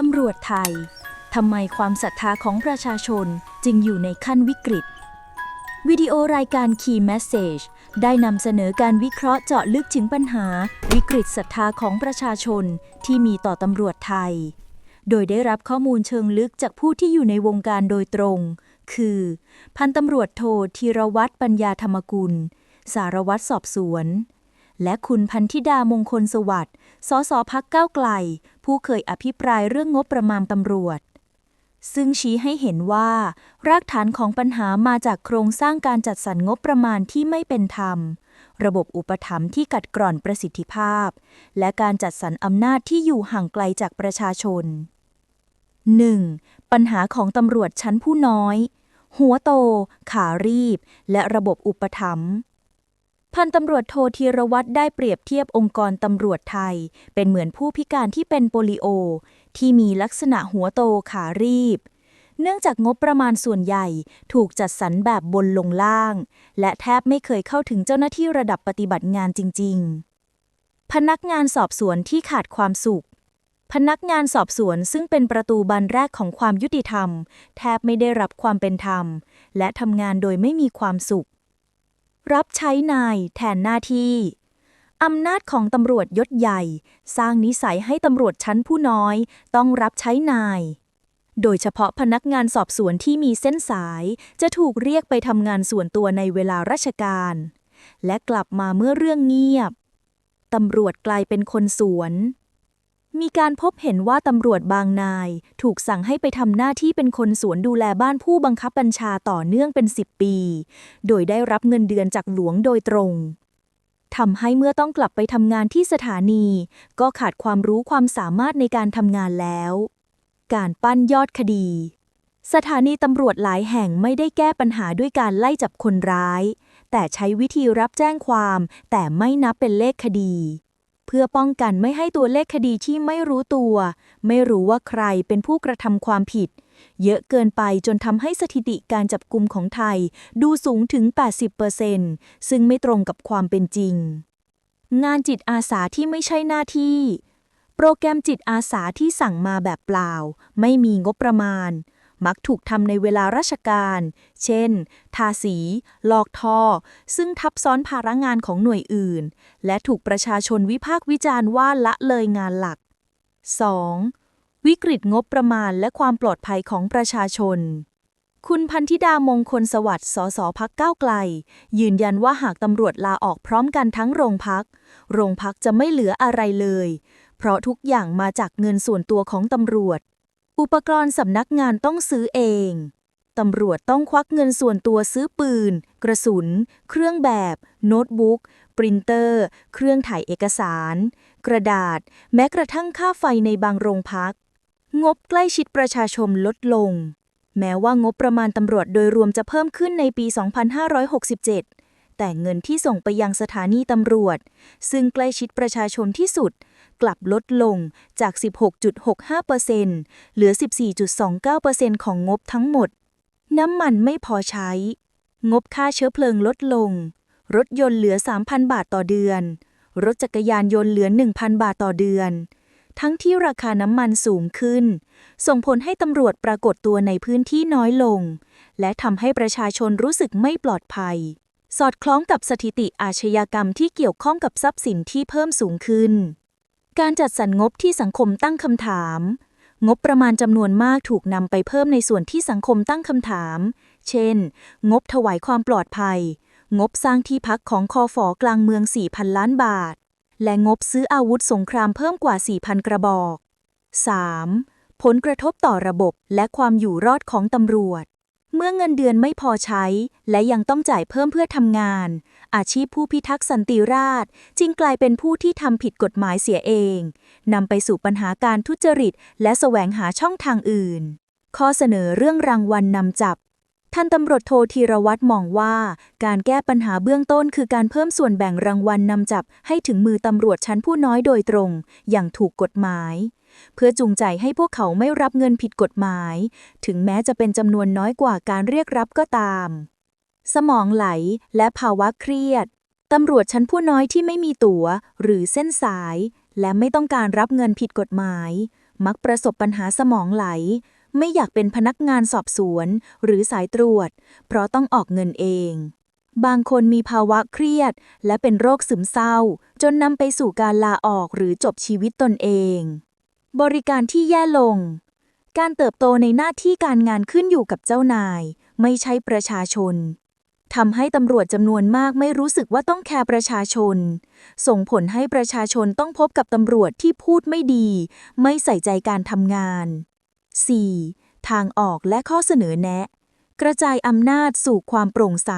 ตำรวจไทย ทำไมความศรัทธาของประชาชนจึงอยู่ในขั้นวิกฤต วิดีโอรายการ Key Message ได้นำเสนอการวิเคราะห์เจาะลึกถึงปัญหา วิกฤตศรัทธาของประชาชนที่มีต่อตำรวจไทย โดยได้รับข้อมูลเชิงลึกจากผู้ที่อยู่ในวงการโดยตรง คือ พันตำรวจโทธีรวัตรปัญญาธรรมกุล สารวัตรสอบสวน และคุณพันธิดามงคลสวัสดิ์ สสพักก้าวไกล ผู้เคยอภิปรายเรื่องงบประมาณตำรวจ ซึ่งชี้ให้เห็นว่า รากฐานของปัญหามาจากโครงสร้างการจัดสรรงบประมาณที่ไม่เป็นธรรม ระบบอุปถัมภ์ที่กัดกร่อนประสิทธิภาพ และการจัดสรรอำนาจที่อยู่ห่างไกลจากประชาชน 1. ปัญหาของตำรวจชั้นผู้น้อย หัวโต ขารีบ และระบบอุปถัมภ์ พันตำรวจโทธีรวัตรได้เปรียบเทียบองค์กรตำรวจไทย เป็นเหมือนผู้พิการที่เป็นโปลิโอ ที่มีลักษณะหัวโตขารีบ เนื่องจากงบประมาณส่วนใหญ่ถูกจัดสรรแบบบนลงล่าง และแทบไม่เคยเข้าถึงเจ้าหน้าที่ระดับปฏิบัติงานจริง ๆ พนักงานสอบสวนที่ขาดความสุขพนักงานสอบสวนซึ่งเป็นประตูบานแรกของความยุติธรรม แทบไม่ได้รับความเป็นธรรม และทำงานโดยไม่มีความสุข รับใช้นายแทนหน้าที่อำนาจของตำรวจยศใหญ่ สร้างนิสัยให้ตำรวจชั้นผู้น้อย ต้องรับใช้นาย โดยเฉพาะพนักงานสอบสวนที่มีเส้นสายจะถูกเรียกไปทำงานส่วนตัวในเวลาราชการ และกลับมาเมื่อเรื่องเงียบ ตำรวจกลายเป็นคนสวน มีการพบเห็นว่าตำรวจบางนาย ถูกสั่งให้ไปทำหน้าที่เป็นคนสวนดูแลบ้านผู้บังคับบัญชาต่อเนื่องเป็น 10 ปี โดยได้รับเงินเดือนจากหลวงโดยตรงทำให้เมื่อต้องกลับไปทำงานที่สถานี ก็ขาดความรู้ความสามารถในการทำงานแล้ว การปั้นยอดคดี สถานีตำรวจหลายแห่งไม่ได้แก้ปัญหาด้วยการไล่จับคนร้าย แต่ใช้วิธีรับแจ้งความ แต่ไม่นับเป็นเลขคดี เพื่อป้องกันไม่ให้ตัวเลขคดีที่ไม่รู้ตัว ไม่รู้ว่าใครเป็นผู้กระทำความผิด เยอะเกินไปจนทำให้สถิติการจับกลุ่มของไทย ดูสูงถึง 80%ซึ่งไม่ตรงกับความเป็นจริง งานจิตอาสาที่ไม่ใช่หน้าที่ โปรแกรมจิตอาสาที่สั่งมาแบบเปล่า ไม่มีงบประมาณ มักถูกทำในเวลาราชการ เช่น ทาสี ลอกท่อ ซึ่งทับซ้อนภาระงานของหน่วยอื่น และถูกประชาชนวิพากษ์วิจารณ์ว่าละเลยงานหลัก 2. วิกฤตงบประมาณและความปลอดภัยของประชาชน คุณพันธิดามงคลสวัสดิ์ สสพักก้าวไกล ยืนยันว่าหากตำรวจลาออกพร้อมกันทั้งโรงพัก โรงพักจะไม่เหลืออะไรเลย เพราะทุกอย่างมาจากเงินส่วนตัวของตำรวจ อุปกรณ์สำนักงานต้องซื้อเอง ตำรวจต้องควักเงินส่วนตัวซื้อปืน กระสุน เครื่องแบบ โน้ตบุ๊ก ปรินเตอร์ เครื่องถ่ายเอกสาร กระดาษ แม้กระทั่งค่าไฟในบางโรงพัก งบใกล้ชิดประชาชนลดลง แม้ว่างบประมาณตำรวจโดยรวมจะเพิ่มขึ้นในปี 2567 แต่เงินที่ส่งไปยังสถานีตำรวจ ซึ่งใกล้ชิดประชาชนที่สุด กลับลดลงจาก 16.65%เหลือ 14.29%ของงบทั้งหมด น้ำมันไม่พอใช้ งบค่าเชื้อเพลิงลดลง รถยนต์เหลือ 3,000 บาทต่อเดือน รถจักรยานยนต์เหลือ 1,000 บาทต่อเดือน ทั้งที่ราคาน้ำมันสูงขึ้น ส่งผลให้ตำรวจปรากฏตัวในพื้นที่น้อยลง และทำให้ประชาชนรู้สึกไม่ปลอดภัยสอดคล้องกับสถิติอาชญากรรมที่เกี่ยวข้องกับทรัพย์สินที่เพิ่มสูงขึ้น การจัดสรรงบที่สังคมตั้งคำถาม งบประมาณจำนวนมากถูกนำไปเพิ่มในส่วนที่สังคมตั้งคำถาม เช่น งบถวายความปลอดภัย งบสร้างที่พักของคอฟอกลางเมือง 4,000 ล้านบาท และงบซื้ออาวุธสงครามเพิ่มกว่า 4,000 กระบอก 3. ผลกระทบต่อระบบและความอยู่รอดของตำรวจ เมื่อเงินเดือนไม่พอใช้ และยังต้องจ่ายเพิ่มเพื่อทำงาน อาชีพผู้พิทักษ์สันติราษฎร์จึงกลายเป็นผู้ที่ทำผิดกฎหมายเสียเองนำไปสู่ปัญหาการทุจริต และแสวงหาช่องทางอื่น ข้อเสนอเรื่องรางวัลนำจับท่านตำรวจโทธีรวัตรมองว่า การแก้ปัญหาเบื้องต้นคือการเพิ่มส่วนแบ่งรางวัลนำจับให้ถึงมือตำรวจชั้นผู้น้อยโดยตรง อย่างถูกกฎหมาย เพื่อจูงใจให้พวกเขาไม่รับเงินผิดกฎหมาย ถึงแม้จะเป็นจำนวนน้อยกว่าการเรียกรับก็ตาม สมองไหลและภาวะเครียดตำรวจชั้นผู้น้อยที่ไม่มีตั๋ว หรือเส้นสาย และไม่ต้องการรับเงินผิดกฎหมาย มักประสบปัญหาสมองไหล ไม่อยากเป็นพนักงานสอบสวน หรือสายตรวจ เพราะต้องออกเงินเอง บางคนมีภาวะเครียด และเป็นโรคซึมเศร้า จนนำไปสู่การลาออกหรือจบชีวิตตนเอง บริการที่แย่ลง การเติบโตในหน้าที่การงานขึ้นอยู่กับเจ้านาย ไม่ใช่ประชาชนทำให้ตำรวจจำนวนมากไม่รู้สึกว่าต้องแคร์ประชาชน ส่งผลให้ประชาชนต้องพบกับตำรวจที่พูดไม่ดี ไม่ใส่ใจการทำงาน 4. ทางออกและข้อเสนอแนะ กระจายอำนาจสู่ความโปร่งใส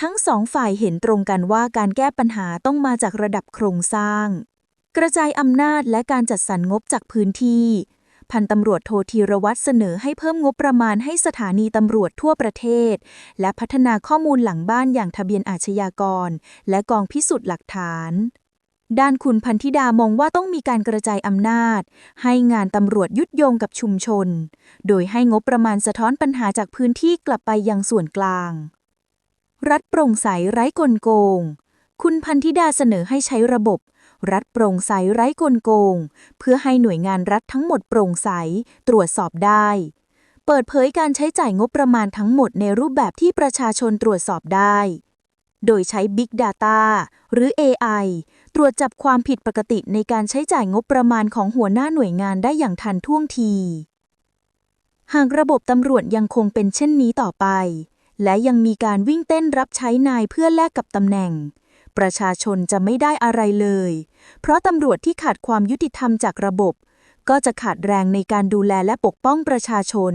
ทั้งสองฝ่ายเห็นตรงกันว่าการแก้ปัญหาต้องมาจากระดับโครงสร้าง กระจายอำนาจและการจัดสรรงบจากพื้นที่ พันตำรวจโทธีรวัตรเสนอให้เพิ่มงบประมาณให้สถานีตำรวจทั่วประเทศ และพัฒนาข้อมูลหลังบ้านอย่างทะเบียนอาชญากร และกองพิสูจน์หลักฐานด้านคุณพันธิดามองว่าต้องมีการกระจายอำนาจ ให้งานตำรวจยุดโยงกับชุมชน โดยให้งบประมาณสะท้อนปัญหาจากพื้นที่กลับไปยังส่วนกลาง รัฐโปร่งใสไร้กลโกง คุณพันธิดาเสนอให้ใช้ระบบ รัฐโปร่งใสไร้กลโกง เพื่อให้หน่วยงานรัฐทั้งหมดโปร่งใสตรวจสอบได้ เปิดเผยการใช้จ่ายงบประมาณทั้งหมดในรูปแบบที่ประชาชนตรวจสอบได้ โดยใช้ Big Data หรือ AI ตรวจจับความผิดปกติในการใช้จ่ายงบประมาณของหัวหน้าหน่วยงานได้อย่างทันท่วงที หากระบบตำรวจยังคงเป็นเช่นนี้ต่อไป และยังมีการวิ่งเต้นรับใช้นายเพื่อแลกกับตำแหน่ง ประชาชนจะไม่ได้อะไรเลย เพราะตำรวจที่ขาดความยุติธรรมจากระบบ ก็จะขาดแรงในการดูแลและปกป้องประชาชน